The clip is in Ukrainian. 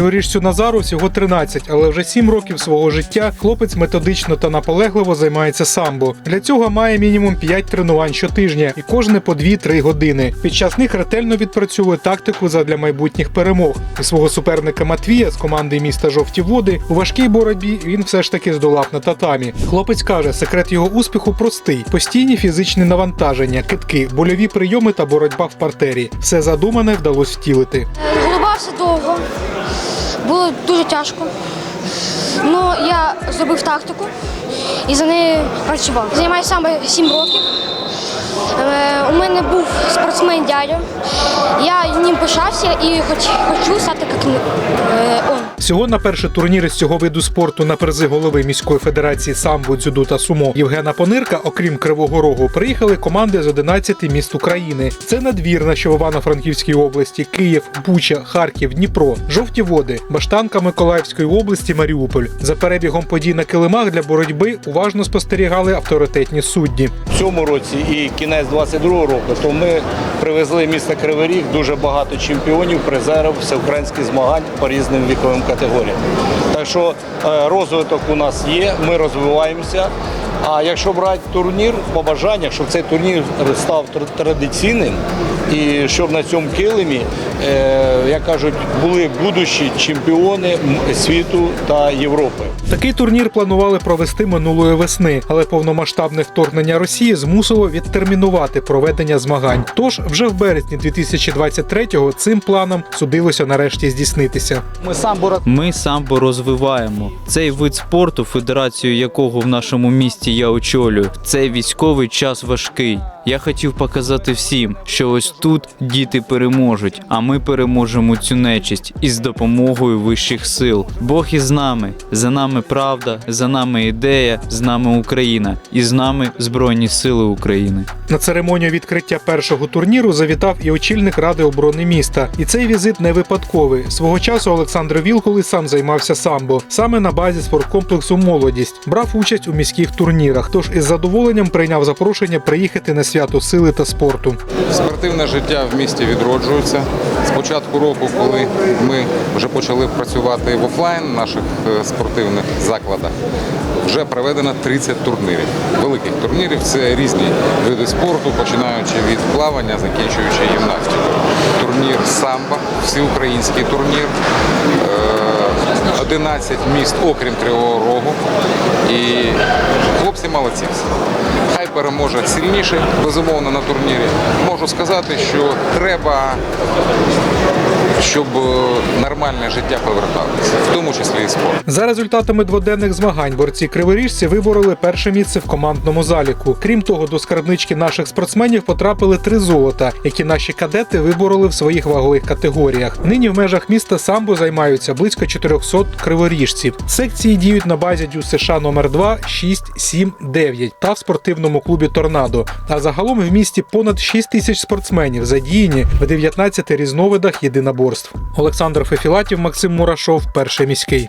Криворіжцю Назару всього 13, але вже 7 років свого життя хлопець методично та наполегливо займається самбо. Для цього має мінімум 5 тренувань щотижня і кожне по 2-3 години. Під час них ретельно відпрацьовує тактику задля майбутніх перемог. І свого суперника Матвія з команди міста Жовті Води у важкій боротьбі він все ж таки здолав на татамі. Хлопець каже, секрет його успіху простий: постійні фізичні навантаження, китки, больові прийоми та боротьба в партері. Все задумане вдалося втілити. Голубався довго, було дуже тяжко. Ну, я зробив тактику і за нею працював. Займаюся саме 7 років. Е, у мене був спортсмен дядя. Я ним пишався і хоч, хочу стати як е, он. Всього на перший турнір із цього виду спорту на призи голови міської федерації самбо, дзюдо та сумо Євгена Понирка, окрім Кривого Рогу, приїхали команди з 11 міст України. Це надвірна, що в Івано-Франківській області, Київ, Буча, Харків, Дніпро, Жовті Води, Баштанка Миколаївської області, Маріуполь. За перебігом подій на килимах для боротьби уважно спостерігали авторитетні судді. В цьому році і кінець 22-го року, то ми привезли в місто Кривий Ріг дуже багато чемпіонів, призерів всеукраїнських змагань по різним віковим категоріям. Так що е, розвиток у нас є, ми розвиваємося. А якщо брати турнір, побажання, щоб цей турнір став традиційним і щоб на цьому килимі, е, як кажуть, були будущі чемпіони світу та Європи. Такий турнір планували провести минулої весни, але повномасштабне вторгнення Росії змусило відтермінувати проведення змагань. Тож вже в березні 2023-го цим планом судилося нарешті здійснитися. Ми самбо Ми самбо розвиваємо цей вид спорту, федерацію якого в нашому місті я очолюю. Цей військовий час важкий. Я хотів показати всім, що ось тут діти переможуть, а ми переможемо цю нечисть із допомогою вищих сил. Бог із нами, за нами правда, за нами ідея, з нами Україна, і з нами Збройні Сили України. На церемонію відкриття першого турніру завітав і очільник ради оборони міста. І цей візит не випадковий. Свого часу Олександр Вілкул і сам займався самбо, саме на базі спорткомплексу Молодість брав участь у міських турнірах. Тож із задоволенням прийняв запрошення приїхати на свято сили та спорту. Спортивне життя в місті відроджується. З початку року, коли ми вже почали працювати в офлайн в наших е, спортивних закладах, вже проведено 30 турнірів. Великих турнірів це різні види спорту, починаючи від плавання, закінчуючи гімнастикою. Турнір самбо, всеукраїнський турнір. Е, 11 міст, окрім Кривого Рогу. І хлопці молодці. Хай переможе сильніший, безумовно, на турнірі. Можу сказати, що треба, щоб е, нормальне життя поверталося, в тому числі і спорт. За результатами дводенних змагань борці криворіжці вибороли перше місце в командному заліку. Крім того, до скарбнички наших спортсменів потрапили три золота, які наші кадети вибороли в своїх вагових категоріях. Нині в межах міста самбо займаються близько 400 криворіжців. Секції діють на базі Дю США номер 2, 6, 7, 9 та в спортивному клубі Торнадо. А загалом в місті понад 6 тисяч спортсменів задіяні в 19 різновидах єдиноборств. Олександр Фефілатів, Максим Мурашов, перший міський.